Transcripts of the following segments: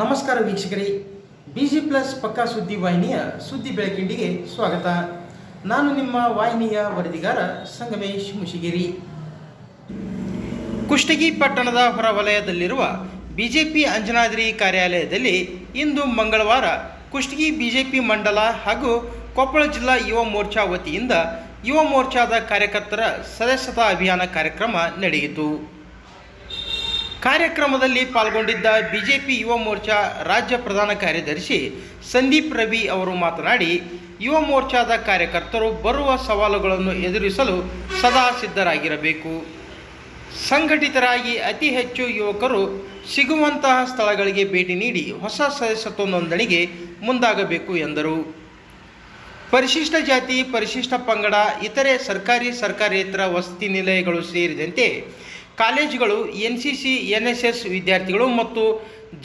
ನಮಸ್ಕಾರ ವೀಕ್ಷಕರೇ. Busy plus ಪಕ್ಕಾ ಸುದ್ದಿ ವಾಹಿನಿಯ ಸುದ್ದಿ ಬೆಳಕಿಂಡಿಗೆ ಸ್ವಾಗತ. ನಾನು ನಿಮ್ಮ ವಾಹಿನಿಯ ವರದಿಗಾರ ಸಂಗಮೇಶ್ ಮುಷಿಗಿರಿ. ಕುಷ್ಟಗಿ ಪಟ್ಟಣದ ಹೊರವಲಯದಲ್ಲಿರುವ ಬಿಜೆಪಿ ಅಂಜನಾದ್ರಿ ಕಾರ್ಯಾಲಯದಲ್ಲಿ ಇಂದು ಮಂಗಳವಾರ ಕುಷ್ಟಗಿ ಬಿಜೆಪಿ ಮಂಡಲ ಹಾಗೂ ಕೊಪ್ಪಳ ಜಿಲ್ಲಾ ಯುವ ಮೋರ್ಚಾ ವತಿಯಿಂದ ಯುವ ಮೋರ್ಚಾದ ಕಾರ್ಯಕರ್ತರ ಸದಸ್ಯತಾ ಅಭಿಯಾನ ಕಾರ್ಯಕ್ರಮ ನಡೆಯಿತು. ಕಾರ್ಯಕ್ರಮದಲ್ಲಿ ಪಾಲ್ಗೊಂಡಿದ್ದ ಬಿಜೆಪಿ ಯುವ ಮೋರ್ಚಾ ರಾಜ್ಯ ಪ್ರಧಾನ ಕಾರ್ಯದರ್ಶಿ ಸಂದೀಪ್ ರವಿ ಅವರು ಮಾತನಾಡಿ, ಯುವ ಮೋರ್ಚಾದ ಕಾರ್ಯಕರ್ತರು ಬರುವ ಸವಾಲುಗಳನ್ನು ಎದುರಿಸಲು ಸದಾ ಸಿದ್ಧರಾಗಿರಬೇಕು. ಸಂಘಟಿತರಾಗಿ ಅತಿ ಹೆಚ್ಚು ಯುವಕರು ಸಿಗುವಂತಹ ಸ್ಥಳಗಳಿಗೆ ಭೇಟಿ ನೀಡಿ ಹೊಸ ಸದಸ್ಯತ್ವ ನೋಂದಣಿಗೆ ಮುಂದಾಗಬೇಕು ಎಂದರು. ಪರಿಶಿಷ್ಟ ಜಾತಿ, ಪರಿಶಿಷ್ಟ ಪಂಗಡ, ಇತರೆ ಸರ್ಕಾರಿ ಸರ್ಕಾರೇತರ ವಸತಿ ನಿಲಯಗಳು ಸೇರಿದಂತೆ ಕಾಲೇಜುಗಳು N C C N S S ವಿದ್ಯಾರ್ಥಿಗಳು ಮತ್ತು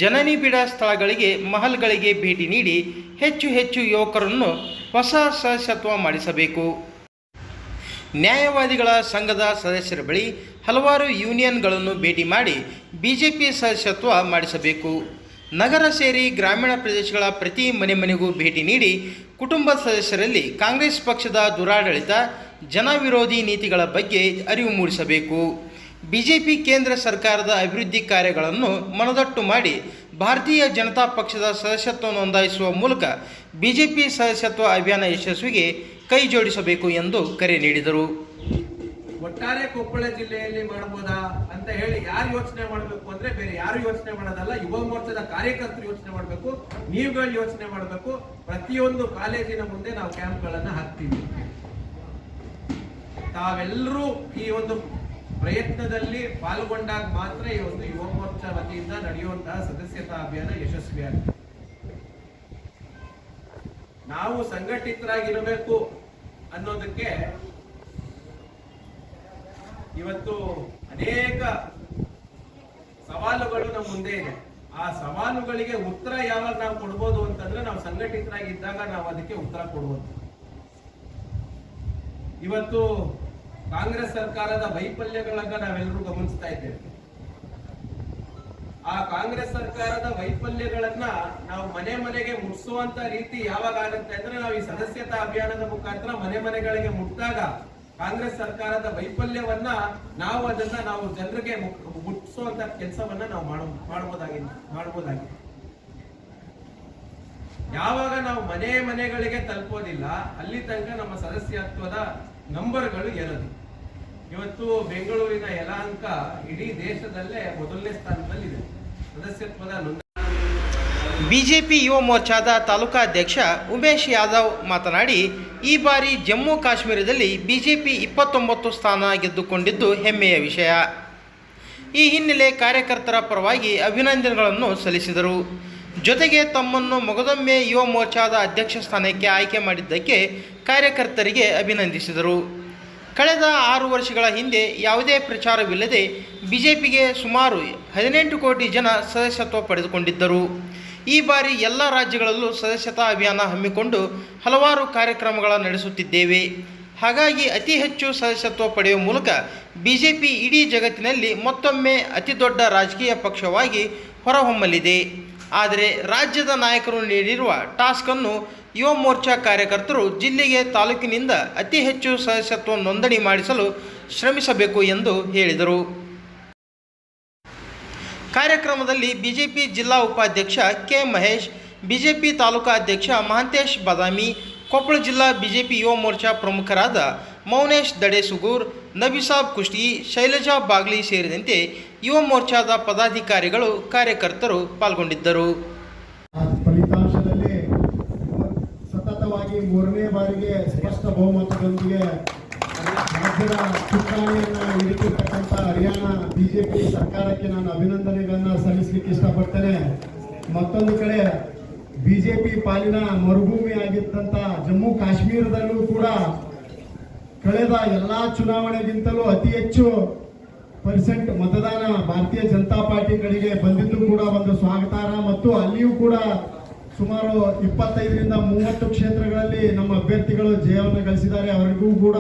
ಜನನಿಬಿಡ ಸ್ಥಳಗಳಿಗೆ, ಮಹಲ್ಗಳಿಗೆ ಭೇಟಿ ನೀಡಿ ಹೆಚ್ಚು ಹೆಚ್ಚು ಯುವಕರನ್ನು ಹೊಸ ಸದಸ್ಯತ್ವ ಮಾಡಿಸಬೇಕು. ನ್ಯಾಯವಾದಿಗಳ ಸಂಘದ ಸದಸ್ಯರ ಬಳಿ ಹಲವಾರು ಯೂನಿಯನ್ಗಳನ್ನು ಭೇಟಿ ಮಾಡಿ ಬಿಜೆಪಿ ಸದಸ್ಯತ್ವ ಮಾಡಿಸಬೇಕು. ನಗರ ಸೇರಿ ಗ್ರಾಮೀಣ ಪ್ರದೇಶಗಳ ಪ್ರತಿ ಮನೆ ಮನೆಗೂ ಭೇಟಿ ನೀಡಿ ಕುಟುಂಬ ಸದಸ್ಯರಲ್ಲಿ ಕಾಂಗ್ರೆಸ್ ಪಕ್ಷದ ದುರಾಡಳಿತ, ಜನವಿರೋಧಿ ನೀತಿಗಳ ಬಗ್ಗೆ ಅರಿವು ಮೂಡಿಸಬೇಕು. ಬಿಜೆಪಿ ಕೇಂದ್ರ ಸರ್ಕಾರದ ಅಭಿವೃದ್ಧಿ ಕಾರ್ಯಗಳನ್ನು ಮನದಟ್ಟು ಮಾಡಿ ಭಾರತೀಯ ಜನತಾ ಪಕ್ಷದ ಸದಸ್ಯತ್ವ ನೋಂದಾಯಿಸುವ ಮೂಲಕ ಬಿಜೆಪಿ ಸದಸ್ಯತ್ವ ಅಭಿಯಾನ ಯಶಸ್ವಿಗೆ ಕೈ ಜೋಡಿಸಬೇಕು ಎಂದು ಕರೆ ನೀಡಿದರು. ಒಟ್ಟಾರೆ ಕೊಪ್ಪಳ ಜಿಲ್ಲೆಯಲ್ಲಿ ಮಾಡಬಹುದಾ ಅಂತ ಹೇಳಿ ಯಾರು ಯೋಚನೆ ಮಾಡಬೇಕು ಅಂದ್ರೆ ಬೇರೆ ಯಾರು ಯೋಚನೆ ಮಾಡೋದಲ್ಲ, ಯುವ ಮೋರ್ಚಾದ ಕಾರ್ಯಕರ್ತರು ಯೋಚನೆ ಮಾಡಬೇಕು, ನೀವುಗಳು ಯೋಚನೆ ಮಾಡಬೇಕು. ಪ್ರತಿಯೊಂದು ಕಾಲೇಜಿನ ಮುಂದೆ ನಾವು ಕ್ಯಾಂಪ್ಗಳನ್ನು ಹಾಕ್ತೀವಿ. ತಾವೆಲ್ಲರೂ ಈ ಒಂದು ಪ್ರಯತ್ನದಲ್ಲಿ ಪಾಲ್ಗೊಂಡಾಗ ಮಾತ್ರ ಈ ಒಂದು ಯುವ ಮೋರ್ಚಾ ವತಿಯಿಂದ ನಡೆಯುವಂತಹ ಸದಸ್ಯತಾ ಅಭಿಯಾನ ಯಶಸ್ವಿಯಾಗಿದೆ ನಾವು ಸಂಘಟಿತರಾಗಿರಬೇಕು ಅನ್ನೋದಕ್ಕೆ ಇವತ್ತು ಅನೇಕ ಸವಾಲುಗಳು ನಮ್ಮ ಮುಂದೆ ಇದೆ. ಆ ಸವಾಲುಗಳಿಗೆ ಉತ್ತರ ಯಾವಾಗ ನಾವು ಕೊಡ್ಬೋದು ಅಂತಂದ್ರೆ ನಾವು ಸಂಘಟಿತರಾಗಿದ್ದಾಗ ನಾವು ಅದಕ್ಕೆ ಉತ್ತರ ಕೊಡ್ಬೋದು ಇವತ್ತು ಕಾಂಗ್ರೆಸ್ ಸರ್ಕಾರದ ವೈಫಲ್ಯಗಳನ್ನ ನಾವೆಲ್ಲರೂ ಗಮನಿಸ್ತಾ ಇದ್ದೇವೆ. ಆ ಕಾಂಗ್ರೆಸ್ ಸರ್ಕಾರದ ವೈಫಲ್ಯಗಳನ್ನ ನಾವು ಮನೆ ಮನೆಗೆ ಮುಟ್ಸುವಂತ ರೀತಿ ಯಾವಾಗ ಆಗುತ್ತೆ ಅಂದ್ರೆ ನಾವು ಈ ಸದಸ್ಯತಾ ಅಭಿಯಾನದ ಮುಖಾಂತರ ಮನೆ ಮನೆಗಳಿಗೆ ಮುಟ್ಟಿದಾಗ ಕಾಂಗ್ರೆಸ್ ಸರ್ಕಾರದ ವೈಫಲ್ಯವನ್ನ ನಾವು ಅದನ್ನ ನಾವು ಜನರಿಗೆ ಮುಟ್ಟಿಸುವಂತ ಕೆಲಸವನ್ನ ನಾವು ಮಾಡ ಮಾಡಬಹುದಾಗಿದೆ ಮಾಡಬಹುದಾಗಿದೆ ಯಾವಾಗ ನಾವು ಮನೆ ಮನೆಗಳಿಗೆ ತಲುಪೋದಿಲ್ಲ, ಅಲ್ಲಿ ತನಕ ನಮ್ಮ ಸದಸ್ಯತ್ವದ ನಂಬರ್ಗಳು ಎರಡು. ಇವತ್ತು ಬೆಂಗಳೂರಿನ ಯಲಹಂಕ ಇಡೀ ದೇಶದಲ್ಲೇ ಮೊದಲನೇ ಸ್ಥಾನದಲ್ಲಿದೆ. ಸದಸ್ಯತ್ವದ ಬಿಜೆಪಿ ಯುವ ಮೋರ್ಚಾದ ತಾಲೂಕಾಧ್ಯಕ್ಷ ಉಮೇಶ್ ಯಾದವ್ ಮಾತನಾಡಿ, ಈ ಬಾರಿ ಜಮ್ಮು ಕಾಶ್ಮೀರದಲ್ಲಿ ಬಿಜೆಪಿ ಇಪ್ಪತ್ತೊಂಬತ್ತು ಸ್ಥಾನ ಗೆದ್ದುಕೊಂಡಿದ್ದು ಹೆಮ್ಮೆಯ ವಿಷಯ. ಈ ಹಿನ್ನೆಲೆ ಕಾರ್ಯಕರ್ತರ ಪರವಾಗಿ ಅಭಿನಂದನೆಗಳನ್ನು ಸಲ್ಲಿಸಿದರು. ಜೊತೆಗೆ ತಮ್ಮನ್ನು ಮೊಗದೊಮ್ಮೆ ಯುವ ಮೋರ್ಚಾದ ಅಧ್ಯಕ್ಷ ಸ್ಥಾನಕ್ಕೆ ಆಯ್ಕೆ ಮಾಡಿದ್ದಕ್ಕೆ ಕಾರ್ಯಕರ್ತರಿಗೆ ಅಭಿನಂದಿಸಿದರು. ಕಳೆದ ಆರು ವರ್ಷಗಳ ಹಿಂದೆ ಯಾವುದೇ ಪ್ರಚಾರವಿಲ್ಲದೆ ಬಿಜೆಪಿಗೆ ಸುಮಾರು ಹದಿನೆಂಟು ಕೋಟಿ ಜನ ಸದಸ್ಯತ್ವ ಪಡೆದುಕೊಂಡಿದ್ದರು. ಈ ಬಾರಿ ಎಲ್ಲ ರಾಜ್ಯಗಳಲ್ಲೂ ಸದಸ್ಯತಾ ಅಭಿಯಾನ ಹಮ್ಮಿಕೊಂಡು ಹಲವಾರು ಕಾರ್ಯಕ್ರಮಗಳ ನಡೆಸುತ್ತಿದ್ದೇವೆ. ಹಾಗಾಗಿ ಅತಿ ಹೆಚ್ಚು ಸದಸ್ಯತ್ವ ಪಡೆಯುವ ಮೂಲಕ ಬಿಜೆಪಿ ಇಡೀ ಜಗತ್ತಿನಲ್ಲಿ ಮತ್ತೊಮ್ಮೆ ಅತಿ ದೊಡ್ಡ ರಾಜಕೀಯ ಪಕ್ಷವಾಗಿ ಹೊರಹೊಮ್ಮಲಿದೆ. ಆದರೆ ರಾಜ್ಯದ ನಾಯಕರು ನೀಡಿರುವ ಟಾಸ್ಕನ್ನು ಯುವ ಮೋರ್ಚಾ ಕಾರ್ಯಕರ್ತರು ಜಿಲ್ಲೆಗೆ ತಾಲೂಕಿನಿಂದ ಅತಿ ಹೆಚ್ಚು ಸದಸ್ಯತ್ವ ನೋಂದಣಿ ಮಾಡಿಸಲು ಶ್ರಮಿಸಬೇಕು ಎಂದು ಹೇಳಿದರು. ಕಾರ್ಯಕ್ರಮದಲ್ಲಿ ಬಿಜೆಪಿ ಜಿಲ್ಲಾ ಉಪಾಧ್ಯಕ್ಷ ಕೆ ಮಹೇಶ್, ಬಿಜೆಪಿ ತಾಲೂಕಾ ಅಧ್ಯಕ್ಷ ಮಹಾಂತೇಶ್ ಬಾದಾಮಿ, ಕೊಪ್ಪಳ ಜಿಲ್ಲಾ ಬಿಜೆಪಿ ಯುವ ಮೋರ್ಚಾ ಪ್ರಮುಖರಾದ ಮೌನೇಶ್ ದಡೇಸುಗೂರ್, ನಬಿಸಾಬ್ ಕುಷ್ಟಿ, ಶೈಲಜಾ ಬಾಗ್ಲಿ ಸೇರಿದಂತೆ ಯುವ ಮೋರ್ಚಾದ ಪದಾಧಿಕಾರಿಗಳು ಕಾರ್ಯಕರ್ತರು ಪಾಲ್ಗೊಂಡಿದ್ದರು ಆ ಫಲಿತಾಂಶದಲ್ಲಿ ಸತತವಾಗಿ ಮೂರನೇ ಬಾರಿಗೆ ಸ್ಪಷ್ಟ ಬಹುಮತದೊಂದಿಗೆ ರಾಜ್ಯದ ಚುನಾವಣೆಯನ್ನು ಹಿಡಿತಿರ್ತಕ್ಕಂಥ ಹರಿಯಾಣ ಬಿಜೆಪಿ ಸರ್ಕಾರಕ್ಕೆ ನಾನು ಅಭಿನಂದನೆಗಳನ್ನು ಸಲ್ಲಿಸಲಿಕ್ಕೆ ಇಷ್ಟಪಡ್ತೇನೆ. ಮತ್ತೊಂದು ಕಡೆ ಬಿಜೆಪಿ ಪಾಲಿನ ಮರುಭೂಮಿ ಆಗಿದ್ದಂಥ ಜಮ್ಮು ಕಾಶ್ಮೀರದಲ್ಲೂ ಕೂಡ ಕಳೆದ ಎಲ್ಲ ಚುನಾವಣೆಗಿಂತಲೂ ಅತಿ ಹೆಚ್ಚು ಪರ್ಸೆಂಟ್ ಮತದಾನ ಭಾರತೀಯ ಜನತಾ ಪಾರ್ಟಿ ಕಡೆಗೆ ಬಂದಿದ್ದು ಕೂಡ ಒಂದು ಸ್ವಾಗತಾರ್ಹ. ಮತ್ತು ಅಲ್ಲಿಯೂ ಕೂಡ ಸುಮಾರು ಇಪ್ಪತ್ತೈದರಿಂದ ಮೂವತ್ತು ಕ್ಷೇತ್ರಗಳಲ್ಲಿ ನಮ್ಮ ಅಭ್ಯರ್ಥಿಗಳು ಜಯವನ್ನು ಗಳಿಸಿದ್ದಾರೆ. ಅವರಿಗೂ ಕೂಡ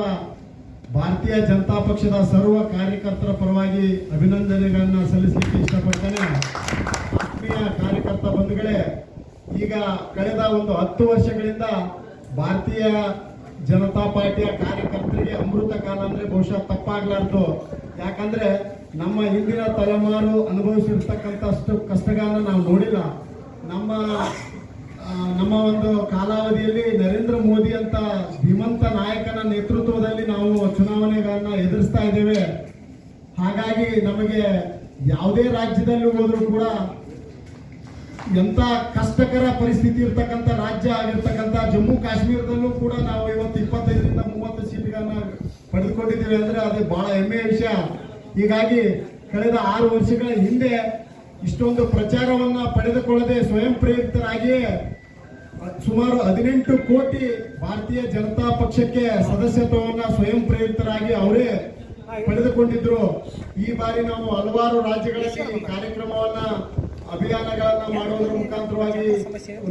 ಭಾರತೀಯ ಜನತಾ ಪಕ್ಷದ ಸರ್ವ ಕಾರ್ಯಕರ್ತರ ಪರವಾಗಿ ಅಭಿನಂದನೆಗಳನ್ನು ಸಲ್ಲಿಸಲಿಕ್ಕೆ ಇಷ್ಟಪಡ್ತೇನೆ. ಆತ್ಮೀಯ ಕಾರ್ಯಕರ್ತ ಬಂಧುಗಳೇ, ಈಗ ಕಳೆದ ಒಂದು ಹತ್ತು ವರ್ಷಗಳಿಂದ ಭಾರತೀಯ ಜನತಾ ಪಾರ್ಟಿಯ ಕಾರ್ಯಕರ್ತರಿಗೆ ಅಮೃತ ಕಾಲ ಅಂದರೆ ಬಹುಶಃ ತಪ್ಪಾಗಲಾರ್ದು. ಯಾಕಂದ್ರೆ ನಮ್ಮ ಹಿಂದಿನ ತಲೆಮಾರು ಅನುಭವಿಸಿರ್ತಕ್ಕಂಥ ಅಷ್ಟು ಕಷ್ಟಗಳನ್ನ ನಾವು ನೋಡಿಲ್ಲ. ನಮ್ಮ ನಮ್ಮ ಒಂದು ಕಾಲಾವಧಿಯಲ್ಲಿ ನರೇಂದ್ರ ಮೋದಿ ಅಂತ ಧೀಮಂತ ನಾಯಕನ ನೇತೃತ್ವದಲ್ಲಿ ನಾವು ಚುನಾವಣೆಗಳನ್ನ ಎದುರಿಸ್ತಾ ಇದ್ದೇವೆ. ಹಾಗಾಗಿ ನಮಗೆ ಯಾವುದೇ ರಾಜ್ಯದಲ್ಲಿ ಹೋದರೂ ಕೂಡ ಎಂಥ ಕಷ್ಟಕರ ಪರಿಸ್ಥಿತಿ ಇರ್ತಕ್ಕಂಥ ರಾಜ್ಯ ಆಗಿರ್ತಕ್ಕಂಥ ಜಮ್ಮು ಕಾಶ್ಮೀರದಲ್ಲೂ ಕೂಡ ನಾವು ಇವತ್ತು ಇಪ್ಪತ್ತೈದರಿಂದ ಮೂವತ್ತು ಸೀಟ್ಗಳನ್ನ ಪಡೆದುಕೊಂಡಿದ್ದೇವೆ ಅಂದ್ರೆ ಅದು ಬಹಳ ಹೆಮ್ಮೆಯ ವಿಷಯ. ಹೀಗಾಗಿ ಕಳೆದ ಆರು ವರ್ಷಗಳ ಹಿಂದೆ ಇಷ್ಟೊಂದು ಪ್ರಚಾರವನ್ನ ಪಡೆದುಕೊಳ್ಳದೆ ಸ್ವಯಂ ಪ್ರೇರಿತರಾಗಿ ಸುಮಾರು ಹದಿನೆಂಟು ಕೋಟಿ ಭಾರತೀಯ ಜನತಾ ಪಕ್ಷಕ್ಕೆ ಸದಸ್ಯತ್ವವನ್ನ ಸ್ವಯಂ ಪ್ರೇರಿತರಾಗಿ ಅವರೇ ಪಡೆದುಕೊಂಡಿದ್ರು. ಈ ಬಾರಿ ನಾವು ಹಲವಾರು ರಾಜ್ಯಗಳಲ್ಲಿ ಕಾರ್ಯಕ್ರಮವನ್ನ, ಅಭಿಯಾನಗಳನ್ನ ಮಾಡುವುದರ ಮುಖಾಂತರವಾಗಿ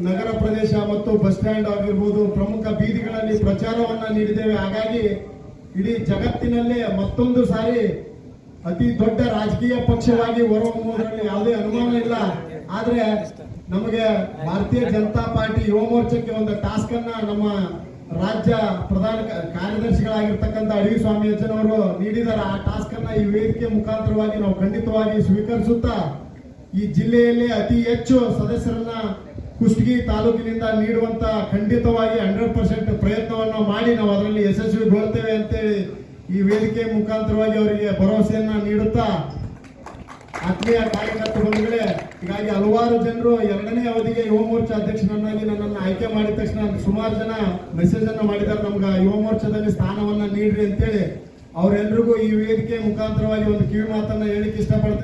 ನಗರ ಪ್ರದೇಶ ಮತ್ತು ಬಸ್ ಸ್ಟ್ಯಾಂಡ್ ಆಗಿರ್ಬೋದು, ಪ್ರಮುಖ ಬೀದಿಗಳಲ್ಲಿ ಪ್ರಚಾರವನ್ನ ನೀಡಿದ್ದೇವೆ. ಹಾಗಾಗಿ ಇಡೀ ಜಗತ್ತಿನಲ್ಲೇ ಮತ್ತೊಂದು ಸಾರಿ ಅತಿ ದೊಡ್ಡ ರಾಜಕೀಯ ಪಕ್ಷವಾಗಿ ಹೊರಹೊಮ್ಮುವುದರಲ್ಲಿ ಯಾವುದೇ ಅನುಮಾನ ಇಲ್ಲ. ಆದ್ರೆ ನಮಗೆ ಭಾರತೀಯ ಜನತಾ ಪಾರ್ಟಿ ಯುವ ಮೋರ್ಚಾಕ್ಕೆ ಒಂದು ಟಾಸ್ಕ್ ಅನ್ನ ನಮ್ಮ ರಾಜ್ಯ ಪ್ರಧಾನ ಕಾರ್ಯದರ್ಶಿಗಳಾಗಿರ್ತಕ್ಕಂಥ ಅಡವಿ ಸ್ವಾಮಿ ಅಜ್ಜನವರು ನೀಡಿದಾರೆ ಆ ಟಾಸ್ಕ್ ಅನ್ನ ಈ ವೇದಿಕೆ ಮುಖಾಂತರವಾಗಿ ನಾವು ಖಂಡಿತವಾಗಿ ಸ್ವೀಕರಿಸುತ್ತಾ ಈ ಜಿಲ್ಲೆಯಲ್ಲಿ ಅತಿ ಹೆಚ್ಚು ಸದಸ್ಯರನ್ನ ಕುಷ್ಟಗಿ ತಾಲೂಕಿನಿಂದ ನೀಡುವಂತ ಖಂಡಿತವಾಗಿ ಹಂಡ್ರೆಡ್ ಪರ್ಸೆಂಟ್ ಪ್ರಯತ್ನವನ್ನು ಮಾಡಿ ನಾವು ಅದರಲ್ಲಿ ಯಶಸ್ವಿಗೊಳ್ತೇವೆ ಅಂತೇಳಿ ಈ ವೇದಿಕೆ ಮುಖಾಂತರವಾಗಿ ಅವರಿಗೆ ಭರವಸೆಯನ್ನ ನೀಡುತ್ತಾ ಆತ್ಮೀಯ ಕಾರ್ಯಕರ್ತ ಬಂಧುಗಳೇ, ಹೀಗಾಗಿ ಹಲವಾರು ಜನರು ಎರಡನೇ ಅವಧಿಗೆ ಯುವ ಮೋರ್ಚಾ ಅಧ್ಯಕ್ಷನನ್ನಾಗಿ ನನ್ನನ್ನು ಆಯ್ಕೆ ಮಾಡಿದ ತಕ್ಷಣ ಸುಮಾರು ಜನ ಮೆಸೇಜ್ ಅನ್ನು ಮಾಡಿದ್ದಾರೆ. ನಮ್ಗೆ ಯುವ ಮೋರ್ಚಾದಲ್ಲಿ ಸ್ಥಾನವನ್ನ ನೀಡ್ರಿ ಅಂತೇಳಿ ಅವರೆಲ್ಲರಿಗೂ ಈ ವೇದಿಕೆ ಮುಖಾಂತರವಾಗಿ ಒಂದು ಕಿವಿ ಮಾತನ್ನ ಹೇಳಿಕ್ಕೆ ಇಷ್ಟಪಡ್ತೀನಿ.